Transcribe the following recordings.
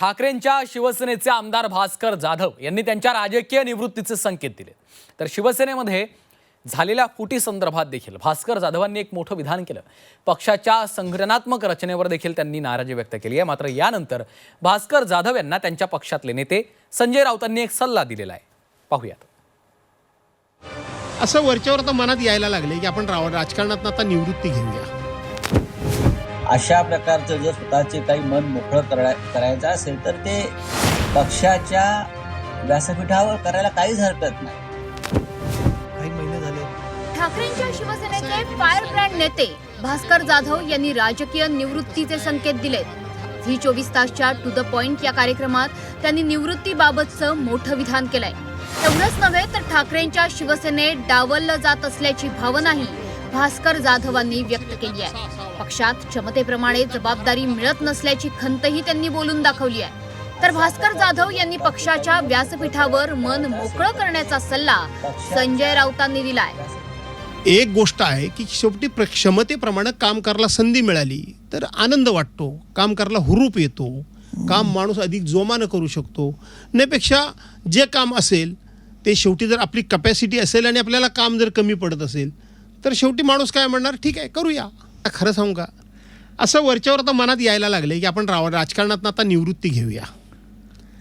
ठाकरेंच्या शिवसेनेचे आमदार भास्कर जाधव यांनी त्यांच्या राजकीय निवृत्तीचे संकेत दिले. तर शिवसेनेमध्ये झालेल्या फुटीसंदर्भात देखील भास्कर जाधवांनी एक मोठं विधान केलं. पक्षाच्या संघटनात्मक रचनेवर देखील त्यांनी नाराजी व्यक्त केली आहे. मात्र यानंतर भास्कर जाधव यांना त्यांच्या पक्षातले नेते संजय राऊतांनी एक सल्ला दिलेला आहे. पाहूयात. असं वरच्यावर आता मनात यायला लागले की आपण राव राजकारणात आता निवृत्ती घेऊया. अशा प्रकारचं जर स्वतःचे काही मन मोकळं करा करायचं असेल तर ते पक्षाच्या व्यासपीठावर करायला काहीच हरकत नाही. काही महिने झाले. ठाकरेंच्या शिवसेनेचे फायर ब्रँड नेते भास्कर जाधव यांनी राजकीय निवृत्तीचे संकेत दिलेत. झी चोवीस तासच्या टू द पॉइंट या कार्यक्रमात त्यांनी निवृत्तीबाबतचं मोठं विधान केलंय. एवढंच नव्हे तर ठाकरेंच्या शिवसेनेत डावललं जात असल्याची भावनाही भास्कर जाधवांनी व्यक्त केली आहे. पक्षात क्षमतेप्रमाणे जबाबदारी मिळत नसल्याची खंतही त्यांनी बोलून दाखवली आहे. तर भास्कर जाधव यांनी पक्षाच्या व्यासपीठावर मन मोकळं करण्याचा सल्ला संजय राऊतांनी दिलाय. एक गोष्ट आहे की शेवटी प्र क्षमतेप्रमाणे काम करायला संधी मिळाली तर आनंद वाटतो काम करायला हुरूप येतो काम माणूस अधिक जोमानं करू शकतो. नेपेक्षा जे काम असेल ते शेवटी जर आपली कपॅसिटी असेल आणि आपल्याला काम जर कमी पडत असेल तर शेवटी माणूस काय म्हणणार ठीक आहे करूया. खरं सांगू का? असं वरच्यावर आता मनात यायला लागले की आपण राव राजकारणात आता निवृत्ती घेऊया.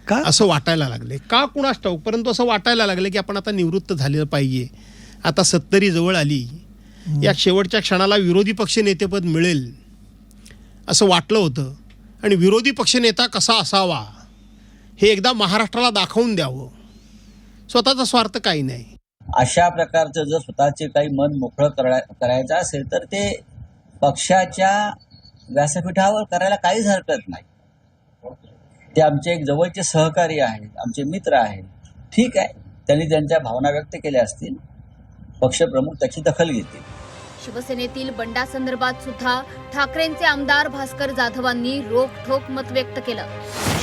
का? असं वाटायला लागले का कुणास ठाऊक? परंतु असं वाटायला लागलं की आपण आता निवृत्त झालेलं पाहिजे. आता सत्तरी जवळ आली. या शेवटच्या क्षणाला विरोधी पक्ष नेतेपद मिळेल. असं वाटलं होतं. आणि विरोधी पक्षनेता कसा असावा? हे एकदा महाराष्ट्राला दाखवून द्यावं. स्वतःचा स्वार्थ काही नाही. अशा प्रकारचं जर स्वतःचे काही मन मोकळं करा करायचं असेल तर ते पक्षाच्या व्यासपीठावर करायला काहीच हरकत नाही. ते आमचे एक जवळचे सहकारी आहेत आमचे मित्र आहेत. ठीक आहे त्यांनी त्यांच्या भावना व्यक्त केल्या असतील. पक्षप्रमुख त्याची दखल घेतील. शिवसेनेतील बंडासंदर्भात सुद्धा ठाकरेंचे आमदार भास्कर जाधवांनी रोखोक मत व्यक्त केलं.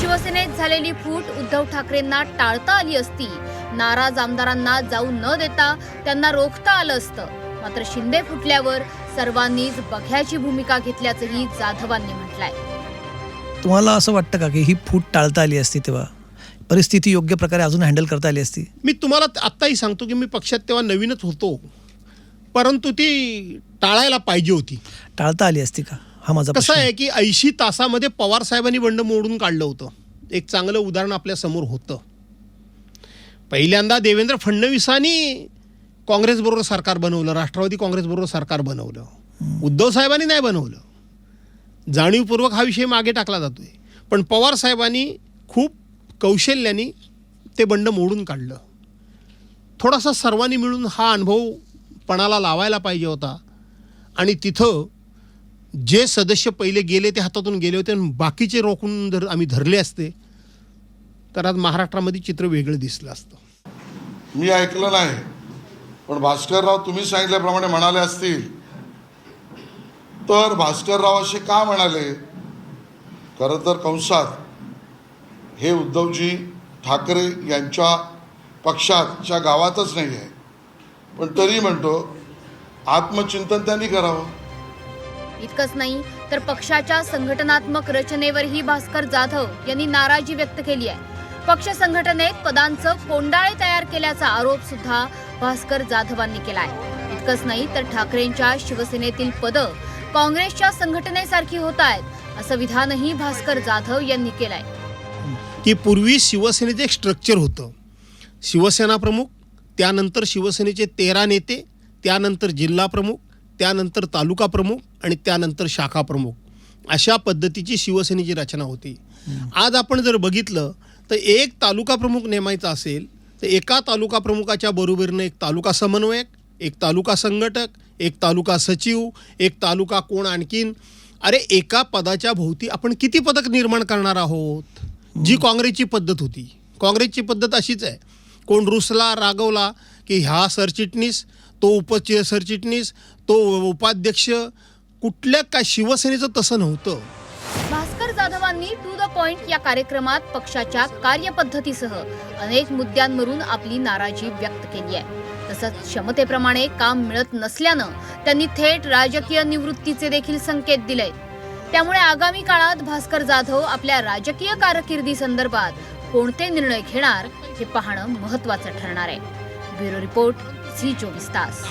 शिवसेनेत झालेली फूट उद्धव ठाकरेंना टाळता आली असती. नाराज आमदारांना जाऊ न देता त्यांना रोखता आलं असतं. मात्र शिंदे फुटल्यावर सर्वांनीच बघ्याची भूमिका घेतल्याचंही जाधवांनी म्हटलंय. तुम्हाला असं वाटतं का की ही फूट टाळता आली असती तेव्हा? परिस्थिती योग्य प्रकारे अजून हँडल करता आली असती? मी तुम्हाला आत्ताही सांगतो की मी पक्षात तेव्हा नवीनच होतो. परंतु ती टाळायला पाहिजे होती. टाळता आली असती का? हा माझा कसं प्रश्न. आहे की ऐंशी तासामध्ये पवार साहेबांनी बंड मोडून काढलं होतं. एक चांगलं उदाहरण आपल्यासमोर होतं. पहिल्यांदा देवेंद्र फडणवीसांनी काँग्रेसबरोबर सरकार बनवलं राष्ट्रवादी काँग्रेसबरोबर सरकार बनवलं उद्धव साहेबांनी नाही बनवलं. जाणीवपूर्वक हा विषय मागे टाकला जातोय. पण पवार साहेबांनी खूप कौशल्याने ते बंड मोडून काढलं. थोडासा सर्वांनी मिळून हा अनुभव पणाला लावायला पाहिजे होता. आणि तिथं जे सदस्य पहिले गेले ते हातातून गेले होते आणि बाकीचे रोखून जर आम्ही धरले असते तर आज महाराष्ट्रामध्ये चित्र वेगळं दिसलं असतं. मी ऐकलं नाही. पण भास्करराव तुम्ही सांगितल्याप्रमाणे म्हणाले असतील. तर भास्करराव असे का म्हणाले? खरं तर कंसात हे उद्धवजी ठाकरे यांच्या पक्षाच्या गावातच नाही आहे पण तरी म्हणतो आत्मचिंतन त्यांनी करावं. इतकंच नाही तर पक्षाच्या संघटनात्मक रचनेवरही भास्कर जाधव यांनी नाराजी व्यक्त केली आहे. पक्ष संघटनेत पदांचं कोंडाळे तयार केल्याचा आरोप सुद्धा भास्कर जाधवांनी केलाय. इतकंच नाही तर ठाकरेंच्या शिवसेनेतील पदं काँग्रेसच्या संघटनेसारखी होत आहेत असं विधानही भास्कर जाधव यांनी केलंय. की पूर्वी शिवसेनेचं एक स्ट्रक्चर होतं. शिवसेना प्रमुख त्यानंतर शिवसेनेचे तेरा नेते त्यानंतर जिल्हा प्रमुख त्यानंतर तालुका प्रमुख आणि त्यानंतर शाखा प्रमुख. अशा पद्धतीची शिवसेनेची रचना होती. आज आपण जर बघितलं तर एक तालुका प्रमुख नेमायचा असेल तर एका तालुका प्रमुखाच्या बरोबरीनं एक तालुका समन्वयक एक तालुका संघटक एक तालुका सचिव एक तालुका कोण आणखीन? अरे एका पदाच्या भोवती आपण किती पदक निर्माण करणार आहोत? जी काँग्रेसची पद्धत होती. काँग्रेसची पद्धत अशीच आहे. कोण रुसला रागवला की ह्या सरचिटणीस तो उप सरचिटणीस तो उपाध्यक्ष कुठल्या काय शिवसेनेचं तसं नव्हतं. भास्कर टू द पॉइंट या कार्यक्रमात पक्षाच्या कार्यपद्धतीसह अनेक मुद्द्यांवरून आपली नाराजी व्यक्त केली आहे. तसंच क्षमतेप्रमाणे काम मिळत नसल्यानं त्यांनी थेट राजकीय निवृत्तीचे देखील संकेत दिले त्यामुळे आगामी काळात भास्कर जाधव आपल्या राजकीय कारकिर्दी संदर्भात कोणते निर्णय घेणार हे पाहणं महत्वाचं ठरणार आहे. ब्युरो रिपोर्ट झी चोवीस तास.